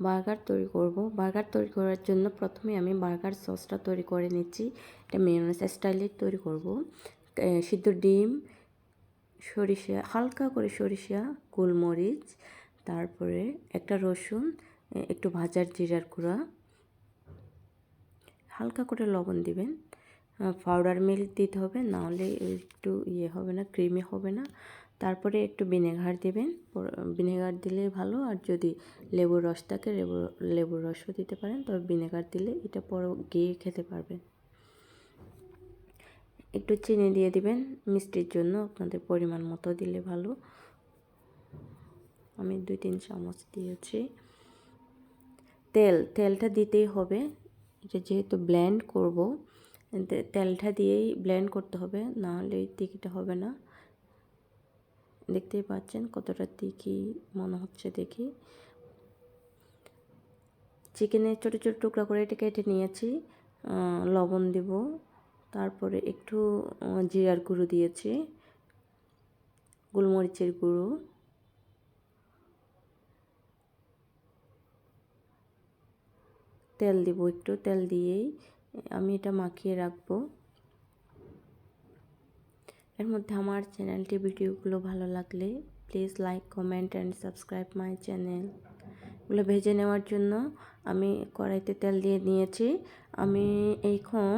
Burger তৈরি করব। Burger তৈরি করার জন্য প্রথমে আমি বার্গার সসটা তৈরি করে নিচ্ছি। এটা মেয়নিজ স্টাইলে তৈরি করব। সিদ্ধ ডিম, সরিষা, হালকা করে সরিষা, গোলমরিচ, তারপরে একটা রসুন একটু ভাজার জিরার গুঁড়া। হালকা করে লবণ দিবেন। পাউডার মিল্ক দিতে হবে, নাহলে একটু ইয়ে হবে না ক্রিমি হবে না। তারপরে একটু ভিনেগার দেবেন। ভিনেগার দিলে ভালো। আর যদি লেবুর রস থাকে, লেবু, লেবুর রসও দিতে পারেন। তবে ভিনেগার দিলে এটা পরে গিয়ে খেতে পারবেন। একটু চিনি দিয়ে দিবেন। মিষ্টির জন্য আপনাদের পরিমাণ মতো দিলে ভালো। আমি দুই তিন চামচ দিয়েছি। তেল, তেলটা দিতেই হবে। এটা যেহেতু ব্লেন্ড করব তেলটা দিয়েই ব্লেন্ড করতে হবে। নাহলে তিকিটা হবে না। দেখতেই পাচ্ছেন কতটা তিকি মনে হচ্ছে দেখি। চিকেনের ছোটো ছোটো টুকরা করে এটা কেটে নিয়েছি লবণ দিব, তারপরে একটু জিরার গুঁড়ো দিয়েছি, গোলমরিচের গুঁড়ো। তেল দিব একটু, তেল দিয়েই আমি এটা মাখিয়ে রাখব। এর মধ্যে আমার চ্যানেলটি ভিডিওগুলো ভালো লাগলে please like comment and subscribe my channel এগুলো ভেজে নেওয়ার জন্য আমি কড়াইতে তেল দিয়ে নিয়েছি। আমি এইখন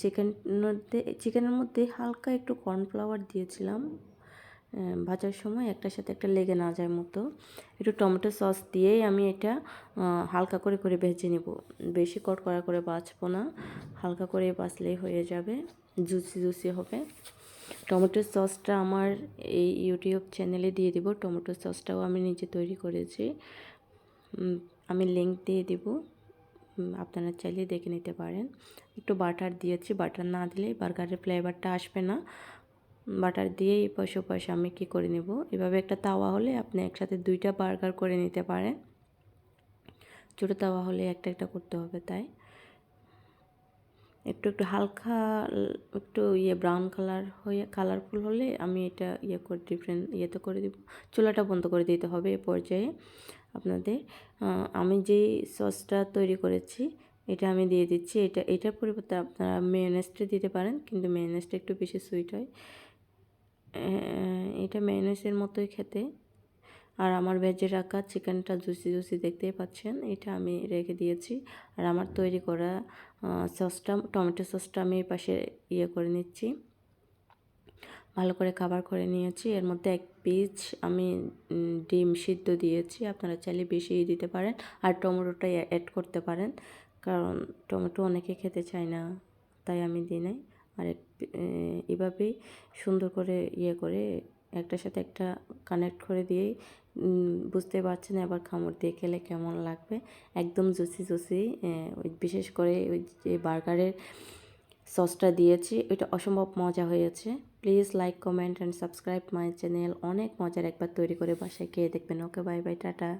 চিকেন মধ্যে চিকেনের মধ্যে হালকা একটু কর্নফ্লাওয়ার দিয়েছিলাম। ভাজার সময় একটার সাথে একটা লেগে না যায় মতো। একটু টমেটো সস দিয়েই আমি এটা হালকা করে করে ভেজে নেব। বেশি কট করা করে বাছবো না, হালকা করে বাছলেই হয়ে যাবে, জুসি জুসি হবে। টমেটো সসটা আমার এই ইউটিউব চ্যানেলে দিয়ে দিব। টমেটো সসটাও আমি নিজে তৈরি করেছি। আমি লিঙ্ক দিয়ে দিব। আপনারা চাইলে দেখে নিতে পারেন। একটু বাটার দিয়েছি। বাটার না দিলে বার্গারের ফ্লেভারটা আসবে না। বাটার দিয়ে এই পাশে পাশে আমি কি করে নেব? এভাবে একটা তাওয়া হলে আপনি একসাথে দুইটা বার্গার করে নিতে পারেন। ছোটো তাওয়া হলে একটা একটা করতে হবে তাই। একটু একটু হালকা, একটু ইয়ে ব্রাউন কালার হয়ে, কালারফুল হলে আমি এটা ইয়ে করে ডিফারেন্ট ইয়েতে করে দিব। চুলাটা বন্ধ করে দিতে হবে এ পর্যায়ে আপনাদের। আমি যেই সসটা তৈরি করেছি, এটা আমি দিয়ে দিচ্ছি। এটা, এটার পরিবর্তে আপনারা মেয়নেসটা দিতে পারেন, কিন্তু মেয়নেসটা একটু বেশি সুইট হয়। এটা মেয়নেসের মতোই খেতে। আর আমার ভেজে রাখা চিকেনটা জুসি জুসি দেখতেই পাচ্ছেন, এটা আমি রেখে দিয়েছি। আর আমার তৈরি করা সসটা টমেটো সসটা আমি এই পাশে ইয়ে করে নিচ্ছি। ভালো করে খাবার করে নিয়েছি। এর মধ্যে এক পিস আমি ডিম সিদ্ধ দিয়েছি। আপনারা চাইলে বেশি দিতে পারেন। আর টমেটোটা অ্যাড করতে পারেন। কারণ টমেটো অনেকে খেতে চায় না, তাই আমি দিই নাই। আর এভাবেই সুন্দর করে ইয়ে করে একটার সাথে একটা কানেক্ট করে দিয়েই বুঝতে পারছেন আবার খামড় দিয়ে খেলে কেমন লাগবে। একদম জুসি জুসি ওই বিশেষ করে ওই যে বার্গারের সসটা দিয়েছি, ওইটা অসম্ভব মজা হয়েছে। Please like, comment and subscribe my channel অনেক মজার একবার তৈরি করে বাসায় খেয়ে দেখবেন। Okay, bye bye, tata.